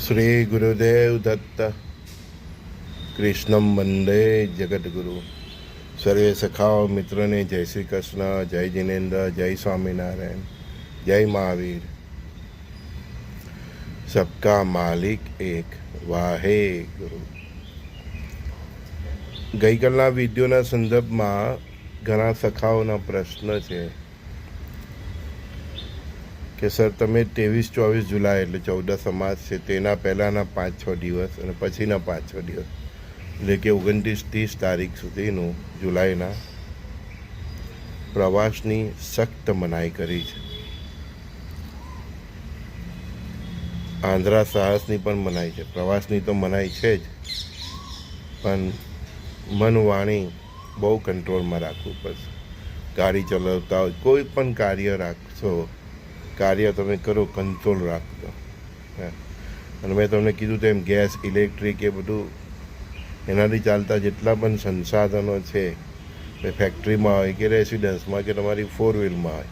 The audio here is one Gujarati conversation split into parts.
શ્રી ગુરુદેવ દત્ત કૃષ્ણમ વંદે જગદગુરુ સર્વે સખાઓ મિત્રોને જય શ્રી કૃષ્ણ જય જિનેન્દ્ર જય સ્વામિનારાયણ જય મહાવીર સબકા માલિક એક વાહે ગુરુ ગઈકાલના વિડીયોના સંદર્ભમાં ઘણા સખાઓના પ્રશ્ન છે. કે સર, તમે ત્રેવીસ, ચોવીસ જુલાઈ એટલે ચૌદસ સમાજ છે, તેના પહેલાંના પાંચ, છ દિવસ અને પછીના પાંચ, છ દિવસ. એટલે કે ઓગણત્રીસ, ત્રીસ તારીખ સુધીનું જુલાઈના પ્રવાસની સખ્ત મનાઈ કરી છે. આંધ્રા સાહસની પણ મનાઈ છે. પ્રવાસની તો મનાઈ છે જ. પણ મન વાણી બહુ કંટ્રોલમાં રાખવું પડશે. ગાડી ચલાવતા હોય, કોઈ પણ કાર્ય રાખશો કાર્ય તમે કરો કંટ્રોલ રાખજો. હે. અને મેં તમને કીધું તેમ ગેસ ઇલેક્ટ્રિક એ બધું એનાથી ચાલતા જેટલા પણ સંસાધનો છે, એ ફેક્ટરીમાં હોય કે રેસિડન્સમાં કે તમારી ફોર વ્હીલમાં હોય,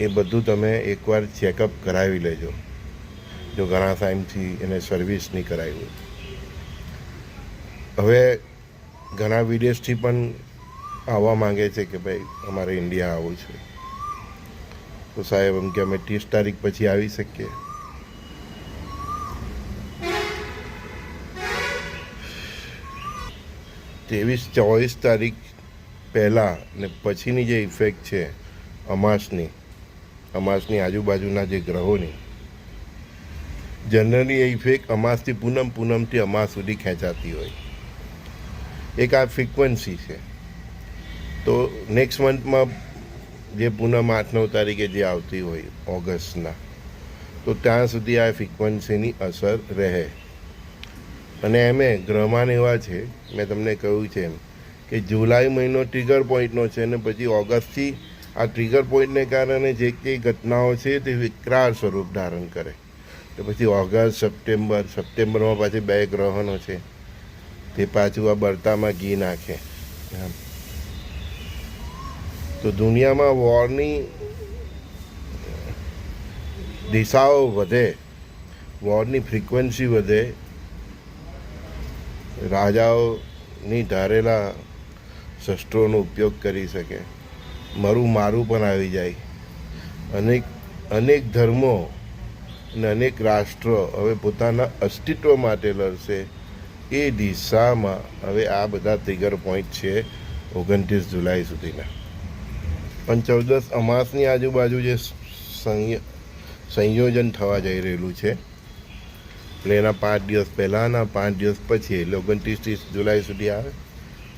એ બધું તમે એકવાર ચેકઅપ કરાવી લેજો. જો ઘણા ટાઈમથી એને સર્વિસ નહીં કરાવી હોય. હવે ઘણા વિદેશથી પણ આવવા માંગે છે કે ભાઈ, અમારે ઇન્ડિયા આવવું છે. તો સાહેબ એમ કે અમે ત્રીસ તારીખ પછી આવી શકીએ. ત્રેવીસ, ચોવીસ તારીખ પહેલાં ને પછીની જે ઇફેક્ટ છે, અમાસની અમાસની આજુબાજુના જે ગ્રહોની જનરલી એ ઇફેક્ટ અમાસથી પૂનમ પૂનમથી અમાસ સુધી ખેંચાતી હોય. એક આ ફ્રિકવન્સી છે. તો નેક્સ્ટ મંથમાં જે પૂનમ આઠ નવ તારીખે જે આવતી હોય, ઓગસ્ટના, તો ત્યાં સુધી આ ફ્રિકવન્સીની અસર રહે. અને એમે ગ્રહમાન એવા છે, મેં તમને કહ્યું છે એમ, કે જુલાઈ મહિનો ટ્રિગર પોઈન્ટનો છે અને પછી ઓગસ્ટથી આ ટ્રિગર પોઈન્ટને કારણે જે કંઈ ઘટનાઓ છે તે વિકરાળ સ્વરૂપ ધારણ કરે. તો પછી ઓગસ્ટ, સપ્ટેમ્બર, સપ્ટેમ્બરમાં પાછી બે ગ્રહણો છે, તે પાછું આ બળતામાં ઘી નાખે. તો દુનિયામાં વોરની દિશાઓ વધે, વોરની ફ્રિકવન્સી વધે, રાજાઓની ધારેલા શસ્ત્રોનો ઉપયોગ કરી શકે. મારું મારું પણ આવી જાય. અનેક અનેક ધર્મો અને અનેક રાષ્ટ્રો હવે પોતાના અસ્તિત્વ માટે લડશે. એ દિશામાં હવે આ બધા ટ્રિગર પોઈન્ટ છે ઓગણત્રીસ જુલાઈ સુધીના. પણ ચૌદસ અમાસની આજુબાજુ જે સંય, સંયોજન થવા જઈ રહેલું છે. એટલે એના પાંચ દિવસ પહેલાંના, પાંચ દિવસ પછી, એટલે ઓગણત્રીસ ત્રીસ જુલાઈ સુધી આવે.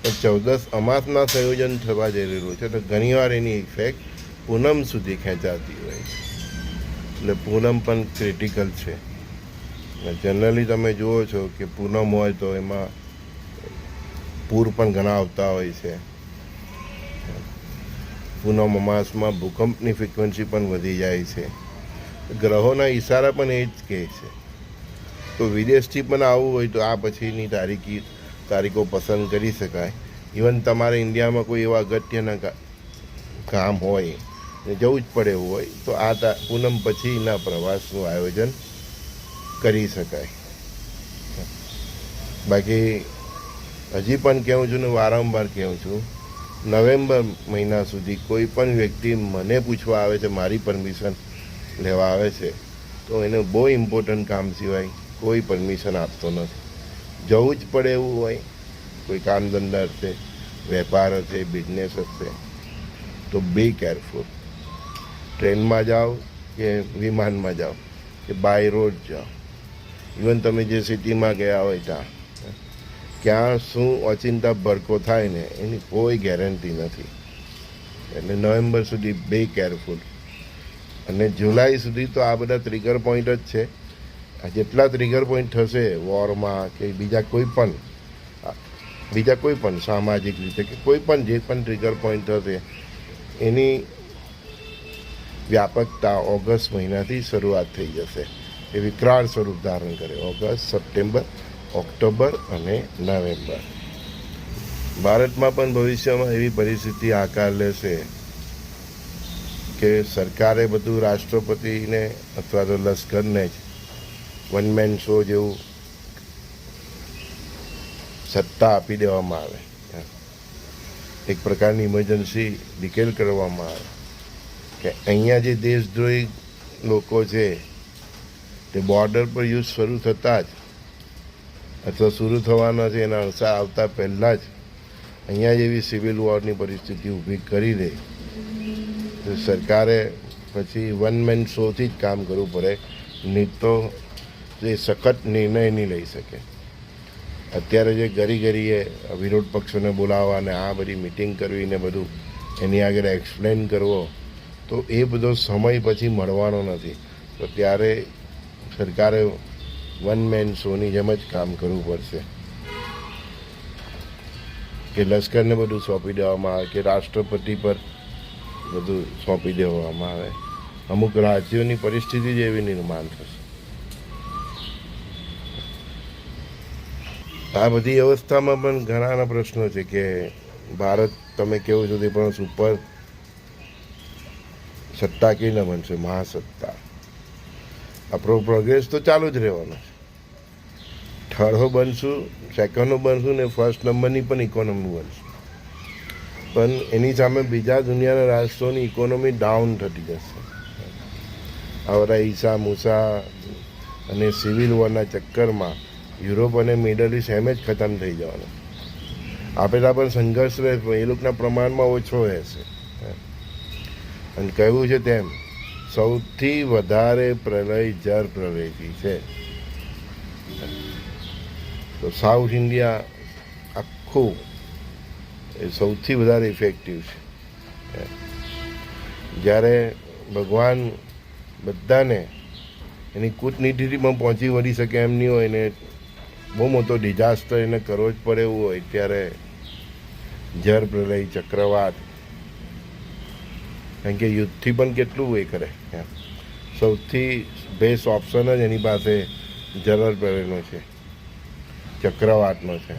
તો ચૌદસ અમાસના સંયોજન થવા જઈ રહેલું છે, તો ઘણીવાર એની ઇફેક્ટ પૂનમ સુધી ખેંચાતી હોય છે. એટલે પૂનમ પણ ક્રિટિકલ છે. જનરલી તમે જુઓ છો કે પૂનમ હોય તો એમાં પૂર પણ ઘણા આવતા હોય છે. પૂનમ અમાસમાં ભૂકંપની ફ્રિકવન્સી પણ વધી જાય છે. ગ્રહોના ઈશારા પણ એ જ કહે છે. તો વિદેશથી પણ આવવું હોય તો આ પછીની તારીખી, તારીખો પસંદ કરી શકાય. ઇવન તમારે ઇન્ડિયામાં કોઈ એવા અગત્યના કામ હોય, ને જવું જ પડે હોય, તો આ પૂનમ પછીના પ્રવાસનું આયોજન કરી શકાય. બાકી હજી પણ કહું છું ને, વારંવાર કહું છું નવેમ્બર મહિના સુધી કોઈ પણ વ્યક્તિ મને પૂછવા આવે છે, મારી પરમિશન લેવા આવે છે, તો એને બહુ ઇમ્પોર્ટન્ટ કામ સિવાય કોઈ પરમિશન આપતો નથી. જવું જ પડે એવું હોય, કોઈ કામ ધંધા હશે, વેપાર હશે બિઝનેસ હશે, તો બી કેરફુલ ટ્રેનમાં જાઓ કે વિમાનમાં જાઓ કે બાય રોડ જાઓ. ઇવન તમે જે સિટીમાં ગયા હોય ત્યાં ક્યાં શું ઓચિંતા ભડકો થાય ને, એની કોઈ ગેરંટી નથી. એટલે નવેમ્બર સુધી બે કેરફુલ અને જુલાઈ સુધી તો આ બધા ટ્રિગર પોઈન્ટ જ છે. આ જેટલા ટ્રિગર પોઈન્ટ થશે વોરમાં કે બીજા કોઈ પણ, બીજા કોઈ પણ સામાજિક રીતે કે કોઈ પણ જે પણ ટ્રિગર પોઈન્ટ થશે, એની વ્યાપકતા ઓગસ્ટ મહિનાથી શરૂઆત થઈ જશે. એ વિકરાળ સ્વરૂપ ધારણ કરે. ઓગસ્ટ, સપ્ટેમ્બર ઓક્ટોબર અને નવેમ્બર. ભારતમાં પણ ભવિષ્યમાં એવી પરિસ્થિતિ આકાર લેશે કે સરકારે બધું રાષ્ટ્રપતિને અથવા તો લશ્કરને જ વન મેન શો જેવું સત્તા આપી દેવામાં આવે. એક પ્રકારની ઇમરજન્સી ડિકેલ કરવામાં આવે કે અહીંયા જે દેશદ્રોહી લોકો છે, તે બોર્ડર પર યુઝ શરૂ થતાં જ અથવા શરૂ થવાના છે, એના અરસા આવતા પહેલાં જ અહીંયા જેવી સિવિલ વોરની પરિસ્થિતિ ઊભી કરી દે. તો સરકારે પછી વન મેન શોથી જ કામ કરવું પડે, નહીં તો એ સખત નિર્ણય નહીં લઈ શકે. અત્યારે જે ઘરી ઘરીએ વિરોધ પક્ષોને બોલાવવા અને આ બધી મિટિંગ કરવી ને બધું એની આગળ એક્સપ્લેન કરવો, તો એ બધો સમય પછી મળવાનો નથી. તો ત્યારે સરકારે વન મેન શોની જેમ જ કામ કરવું પડશે. કે લશ્કરને બધું સોંપી દેવામાં આવે, કે રાષ્ટ્રપતિ પર બધું સોંપી દેવામાં આવે. અમુક રાજ્યોની પરિસ્થિતિ જ એવી નિર્માણ થશે. આ બધી અવસ્થામાં પણ ઘણાના પ્રશ્નો છે કે ભારત તમે કેવું તે પણ સુપર સત્તા કેવી ન બનશે? મહાસત્તા. આપણો પ્રોગ્રેસ તો ચાલુ જ રહેવાનો છે. થર્ડો બનશું સેકન્ડો બનશું ને ફર્સ્ટ નંબરની પણ ઇકોનોમી બનશું. પણ એની સામે બીજા દુનિયાના રાષ્ટ્રોની ઇકોનોમી ડાઉન થતી જશે. આવરા ઈસા મૂસા અને સિવિલ વોરના ચક્કરમાં યુરોપ અને મિડલ ઇસ્ટ એમ જ ખતમ થઈ જવાનો. આપેલા પણ સંઘર્ષ રહે એ લોકોના પ્રમાણમાં ઓછો રહેશે. અને કહ્યું છે તેમ સૌથી વધારે પ્રલય જળ પ્રલયથી છે, તો સાઉથ ઇન્ડિયા આખું એ સૌથી વધારે ઇફેક્ટિવ છે. જ્યારે ભગવાન બધાને એની કૂટનીતિમાં પહોંચી વળી શકે એમ નહીં હોય ને બહુ મોટો ડિઝાસ્ટર એને કરવો જ પડે એવું હોય, ત્યારે જળ પ્રલય, ચક્રવાત કારણ કે યુદ્ધથી પણ કેટલું એ કરે. એમ. સૌથી બેસ્ટ ઓપ્શન જ એની પાસે જરર પહેરેલો છે. ચક્રવાતનો છે.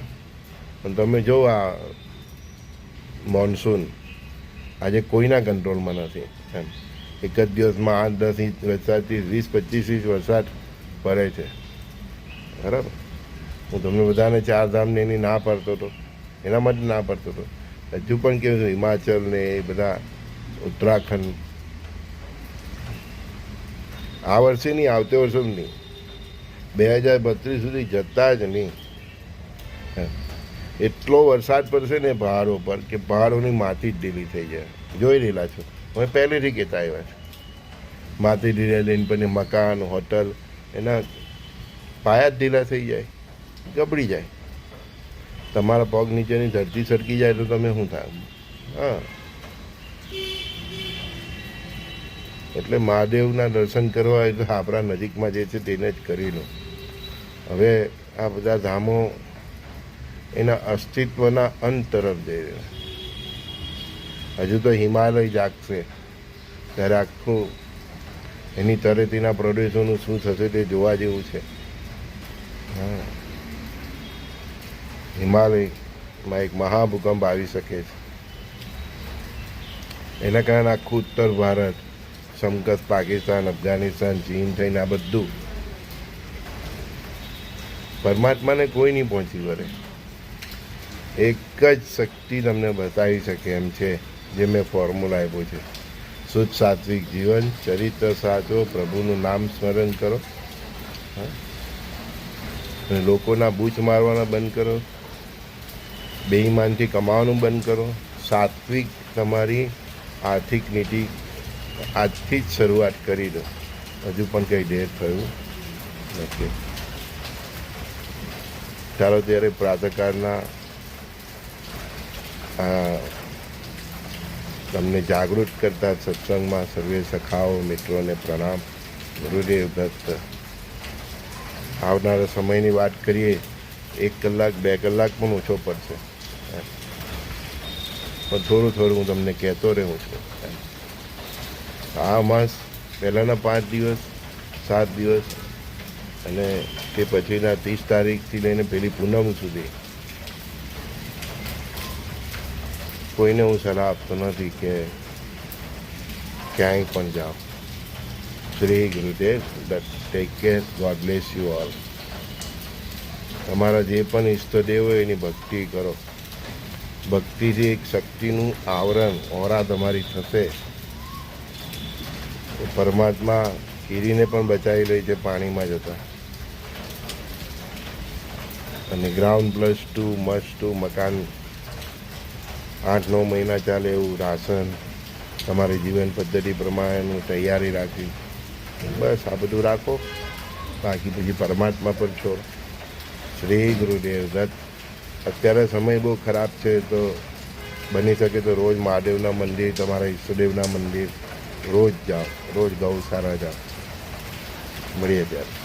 પણ તમે જો આ મોન્સૂન આજે કોઈના કંટ્રોલમાં નથી. એમ. એક જ દિવસમાં આઠ, દસ ઇંચ વરસાદથી વીસ, પચીસ ઇંચ વરસાદ પડે છે. બરાબર? હું તમને બધાને ચાર ધામને એની ના પડતો હતો. એના માટે ના પડતો હતો. હજુ પણ કેવું હિમાચલ ને એ બધા ઉત્તરાખંડ. આ વર્ષે નહીં, આવતે વર્ષે નહીં. બે હજાર બત્રીસ સુધી જતા જ નહીં. એટલો વરસાદ પડશે ને પહાડો પર કે પહાડોની માટી જ ઢીલી થઈ જાય. જોઈ રહેલા છો. હવે પહેલેથી કહેતા આવ્યા છે. માટી ઢીલા લઈને પછી મકાન, હોટલ, એના પાયા જ ઢીલા થઈ જાય. ગબડી જાય. તમારા પગ નીચેની ધરતી સરકી જાય તો તમે શું થાય હા. એટલે મહાદેવના દર્શન કરવા એટલે આપણા નજીકમાં જે છે તેને જ કરી લો. હવે આ બધા ધામો એના અસ્તિત્વના અંત તરફ જઈ રહ્યા હજુ તો હિમાલય જાગશે. ત્યારે આખું એની તરેતીના પ્રદેશોનું શું થશે તે જોવા જેવું છે. હિમાલયમાં એક મહાભૂકંપ આવી શકે છે. એના કારણે આખું ઉત્તર ભારત સમકક્ષ પાકિસ્તાન, અફઘાનિસ્તાન, ચીન થઈને આ બધું પરમાત્માને કોઈ નહીં પહોંચી વળે. એક જ શક્તિ તમને બતાવી શકે એમ છે, જે મેં ફોર્મ્યુલા આપ્યો છે. શુદ્ધ સાત્વિક જીવન, ચરિત્ર સાચો પ્રભુનું નામ સ્મરણ કરો? અને લોકોના બૂચ મારવાના બંધ કરો. બેઈમાનથી કમાવાનું બંધ કરો. સાત્વિક તમારી આર્થિક નીતિ આજથી જ શરૂઆત કરી દો હજુ પણ કંઈ ઢેર થયું નથી. ચાલો ત્યારે પ્રાતકાળના તમને જાગૃત કરતા સત્સંગમાં સર્વે સખાઓ, મિત્રોને પ્રણામ. ગુરુદેવ દત્ત, આવનારા સમયની વાત કરીએ, એક કલાક, બે કલાક પણ ઓછો પડશે. પણ થોડું થોડું હું તમને કહેતો રહું છું. આ માસ પહેલાંના પાંચ દિવસ, સાત દિવસ અને તે પછીના ત્રીસ તારીખથી લઈને પેલી પૂનમ સુધી. કોઈને હું સલાહ આપતો નથી કે ક્યાંય પણ જાઓ. Shri Gurudev take care God bless you all તમારા જે પણ ઈષ્ટદેવ હોય એની ભક્તિ કરો. ભક્તિથી એક શક્તિનું આવરણ ઓરા તમારી થશે. એ પરમાત્મા કીરીને પણ બચાવી લે છે, પાણીમાં જતા અને ગ્રાઉન્ડ પ્લસ ટુ મસ્ટ ટુ મકાન આઠ, નવ મહિના ચાલે એવું રાશન, તમારી જીવન પદ્ધતિ પ્રમાણેનું તૈયારી રાખવી. બસ આ બધું રાખો. બાકી પછી પરમાત્મા પર છોડ. શ્રી ગુરુદેવ દત્ત, અત્યારે સમય બહુ ખરાબ છે, તો બની શકે તો રોજ મહાદેવના મંદિર, તમારા ઈષ્ટદેવના મંદિર. રોજ જાઓ રોજ ગૌશાળા જાઓ મળીએ ત્યારે